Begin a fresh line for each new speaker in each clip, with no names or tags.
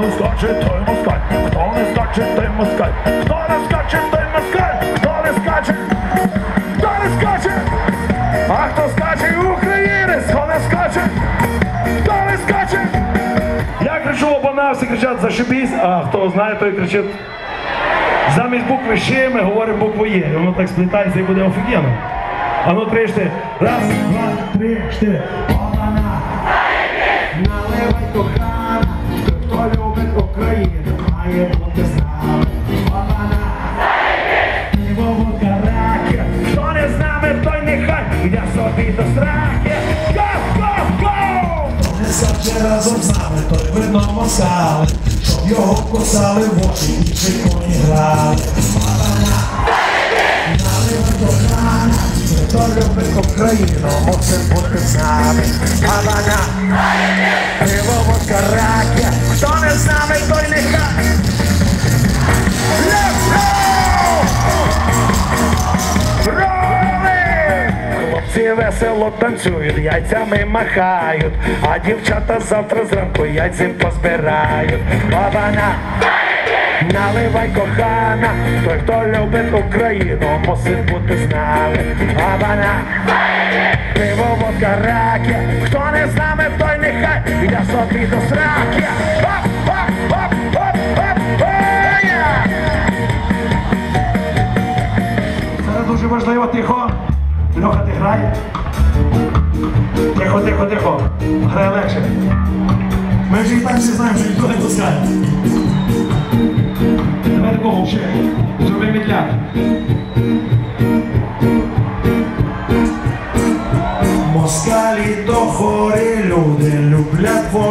не скаче, той москаль, хто не скаче, той москаль, хто не скаче, той москаль, хто не скаче, хто не скаче, а хто скаче українець, хто не скаче, хто не скаче. Я кричу обана, всі кричать зашибісь, а хто знає, той кричить. Замість букви «щ» ми говоримо букву Є. І воно так сплітається і буде офігенно. А ну тричте. Раз, два, три, чотири. Я собі до страхи. Го, го, го!
не скаче разом з нами, той вино москали, щоб його кусали в очі і чеконі грали. Обана, наливай кохана, хто любить Україну, мусить бути з нами. Обана,
Пиво, водка, раки. Весело танцюють, яйцями махають, а дівчата завтра зранку яйцем позбирають. Бабана! Наливай кохана, той, хто любить Україну, мусить бути з нами. Бабана! Пиво, водка, раки, хто не з нами, той нехай, я собі до сраки. Льоха, ти грай. Тихо, тихо, тихо. Грай легше. Ми вже і так всі знаємо, що ніхто не пускає. Давай такого ще. Зроби медляк.
Москалі то хорі люди люблять воювати,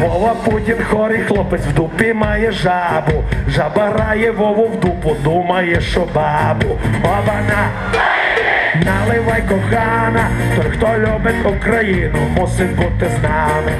Вова Путін хорий хлопець в дупі має жабу. Жаба рає Вову в дупу, думає, що бабу. Обана. Наливай кохана, той, хто любить Україну, мусить бути з нами.